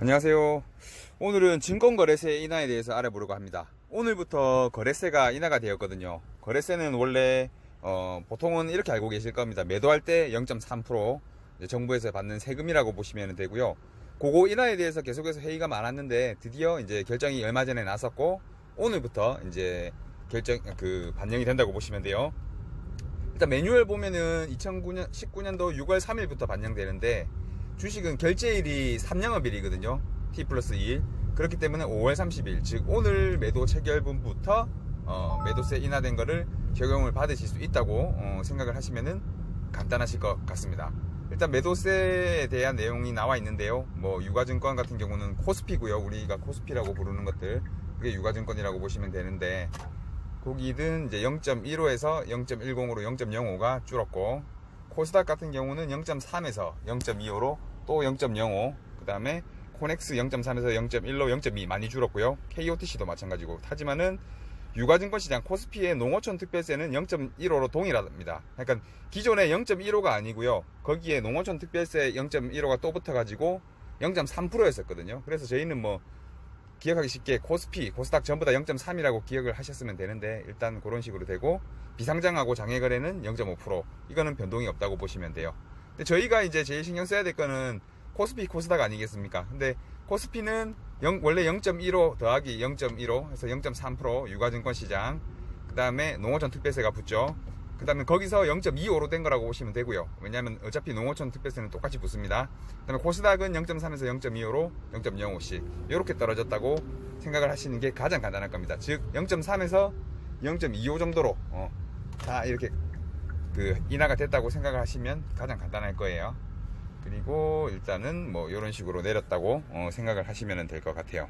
안녕하세요. 오늘은 증권거래세 인하에 대해서 알아보려고 합니다. 오늘부터 거래세가 인하가 되었거든요. 거래세는 원래 어, 보통은 이렇게 알고 계실 겁니다. 매도할 때 0.3% 이제 정부에서 받는 세금이라고 보시면 되고요. 그거 인하에 대해서 계속해서 회의가 많았는데 드디어 이제 결정이 얼마 전에 났었고 오늘부터 이제 결정 그 반영이 된다고 보시면 돼요. 일단 매뉴얼 보면은 2009년 19년도 6월 3일부터 반영되는데 주식은 결제일이 3영업일이거든요. T 플러스 2일. 그렇기 때문에 5월 30일, 즉 오늘 매도 체결분부터 어, 매도세 인하된 거를 적용을 받으실 수 있다고 어, 생각을 하시면은 간단하실 것 같습니다. 일단 매도세에 대한 내용이 나와 있는데요. 뭐 유가증권 같은 경우는 코스피고요. 우리가 코스피라고 부르는 것들 그게 유가증권이라고 보시면 되는데 거기는 이제 0.15에서 0.10으로 0.05가 줄었고 코스닥 같은 경우는 0.3에서 0.25로 또 0.05 그 다음에 코넥스 0.3에서 0.1로 0.2 많이 줄었고요. KOTC도 마찬가지고. 하지만은 유가증권 시장 코스피의 농어촌 특별세는 0.15로 동일합니다. 그러니까 기존에 0.15가 아니고요. 거기에 농어촌 특별세 0.15가 또 붙어가지고 0.3%였었거든요. 그래서 저희는 뭐 기억하기 쉽게 코스피, 코스닥 전부 다 0.3이라고 기억을 하셨으면 되는데 일단 그런 식으로 되고 비상장하고 장외거래는 0.5% 이거는 변동이 없다고 보시면 돼요. 근데 저희가 이제 제일 신경 써야 될 거는 코스피, 코스닥 아니겠습니까? 근데 코스피는 영- 원래 0.15 더하기 0.15 해서 0.3% 유가증권 시장 그 다음에 농어촌 특별세가 붙죠. 그 다음에 거기서 0.25로 된 거라고 보시면 되고요. 왜냐하면 어차피 농어촌 특별세는 똑같이 붙습니다. 그 다음에 코스닥은 0.3에서 0.25로 0.05씩 이렇게 떨어졌다고 생각을 하시는 게 가장 간단할 겁니다. 즉 0.3에서 0.25 정도로 어, 다 이렇게 그 인하가 됐다고 생각을 하시면 가장 간단할 거예요. 그리고 일단은 뭐 이런 식으로 내렸다고 어, 생각을 하시면 될 것 같아요.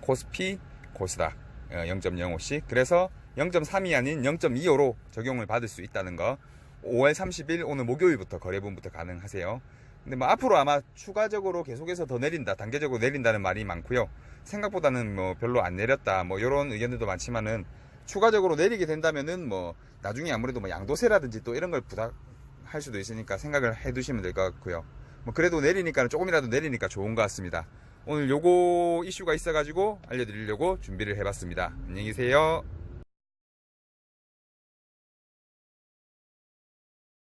코스피, 코스닥 0.05씩 그래서 0.3이 아닌 0.25로 적용을 받을 수 있다는 거 5월 30일 오늘 목요일부터 거래분부터 가능하세요. 근데 뭐 앞으로 아마 추가적으로 계속해서 더 내린다, 단계적으로 내린다는 말이 많고요. 생각보다는 뭐 별로 안 내렸다, 뭐 이런 의견들도 많지만은 추가적으로 내리게 된다면은 뭐 나중에 아무래도 뭐 양도세라든지 또 이런 걸 부담할 수도 있으니까 생각을 해 두시면 될 것 같고요. 뭐 그래도 내리니까 조금이라도 내리니까 좋은 것 같습니다. 오늘 요거 이슈가 있어가지고 알려드리려고 준비를 해봤습니다. 안녕히 계세요.